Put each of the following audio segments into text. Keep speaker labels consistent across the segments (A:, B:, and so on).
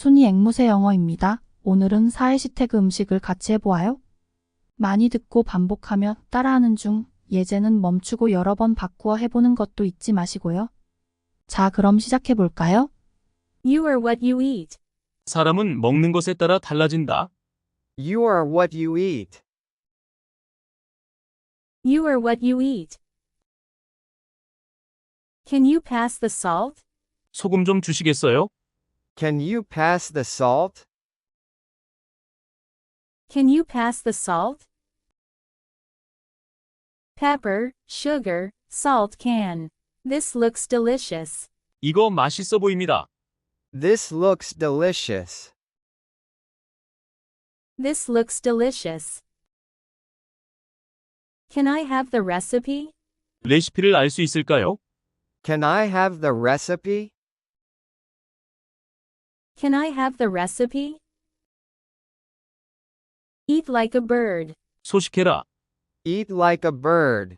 A: 순이 앵무새 영어입니다. 오늘은 사회 시태그 음식을 같이 해보아요. 많이 듣고 반복하며 따라하는 중 예제는 멈추고 여러 번 바꾸어 해보는 것도 잊지 마시고요. 자, 그럼 시작해 볼까요?
B: You are what you eat.
C: 사람은 먹는 것에 따라 달라진다.
D: You are what you eat.
B: You are what you eat. Can you pass the salt?
C: 소금 좀 주시겠어요?
D: Can you pass the salt?
B: Can you pass the salt? Pepper, sugar, salt can. This looks delicious.
C: 이거 맛있어 보입니다.
D: This looks delicious.
B: This looks delicious. Can I have the recipe?
C: 레시피를 알 수 있을까요?
D: Can I have the recipe?
B: Can I have the recipe? Eat like a bird.
C: 소식해라.
D: Eat like a bird.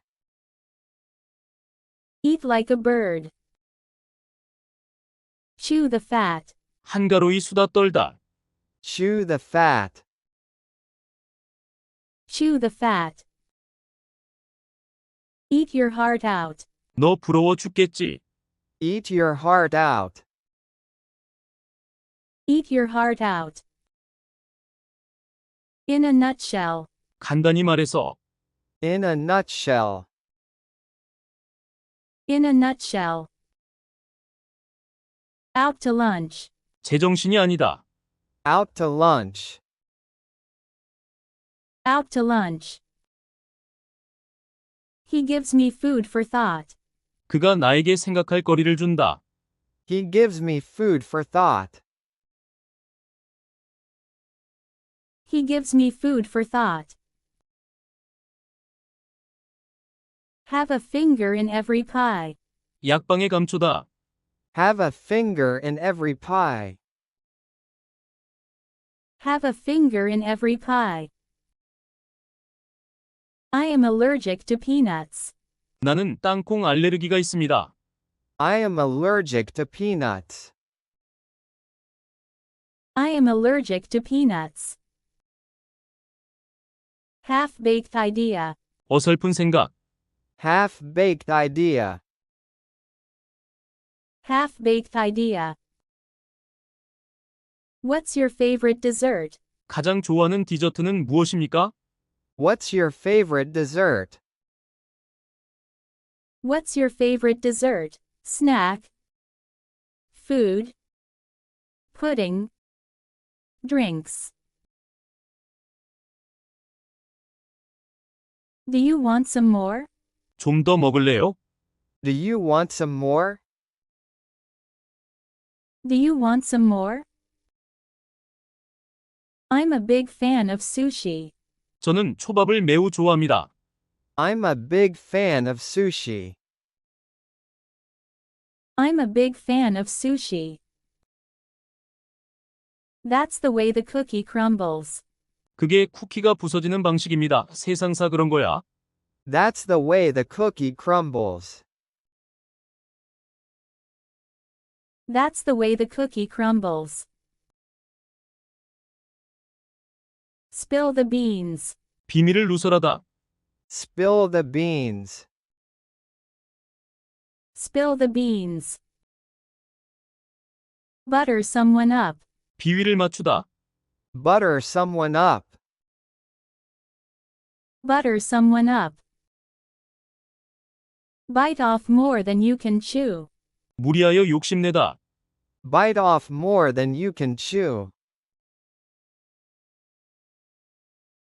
B: Eat like a bird. Chew the fat.
C: 한가로이 수다 떨다.
D: Chew the fat.
B: Chew the fat. Eat your heart out.
C: 너 부러워 죽겠지.
D: Eat your heart out.
B: Eat your heart out. In a nutshell.
C: 간단히 말해서
D: In a nutshell.
B: In a nutshell. Out to lunch.
C: 제정신이 아니다.
D: Out to lunch.
B: Out to lunch. He gives me food for thought.
C: 그가 나에게 생각할 거리를 준다.
D: He gives me food for thought.
B: He gives me food for thought. Have a finger in every pie.
C: 약방의 감초다.
D: Have a finger in every pie.
B: Have a finger in every pie. I am allergic to peanuts.
C: 나는 땅콩 알레르기가 있습니다.
D: I am allergic to peanuts.
B: I am allergic to peanuts. Half baked idea.
C: 어설픈 생각.
D: Half baked idea.
B: Half baked idea. What's your favorite dessert?
C: 가장 좋아하는 디저트는 무엇입니까?
D: What's your favorite dessert?
B: What's your favorite dessert? Snack. Food. Pudding. Drinks. Do you want some more?
C: 좀 더 먹을래요?
D: Do you want some more?
B: Do you want some more? I'm a big fan of sushi.
C: 저는 초밥을 매우 좋아합니다.
D: I'm a big fan of sushi.
B: I'm a big fan of sushi. That's the way the cookie crumbles.
C: 그게 쿠키가 부서지는 방식입니다. 세상사 그런 거야.
D: That's the way the cookie crumbles.
B: That's the way the cookie crumbles. Spill the beans.
C: 비밀을 누설하다.
D: Spill the beans.
B: Spill the beans. Butter someone up.
C: 비위를 맞추다.
D: Butter someone up.
B: Butter someone up. Bite off more than you can chew.
C: 무리하여 욕심내다.
D: Bite off more than you can chew.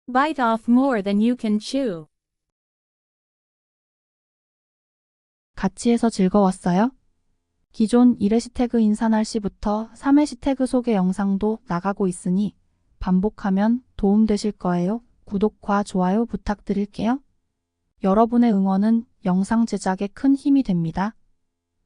B: Bite off more than you can chew.
A: 같이 해서 즐거웠어요? 기존 1회시태그 인사날씨부터 3회시태그 소개 영상도 나가고 있으니 반복하면 도움되실 거예요. 구독과 좋아요 부탁드릴게요. 여러분의 응원은 영상 제작에 큰 힘이 됩니다.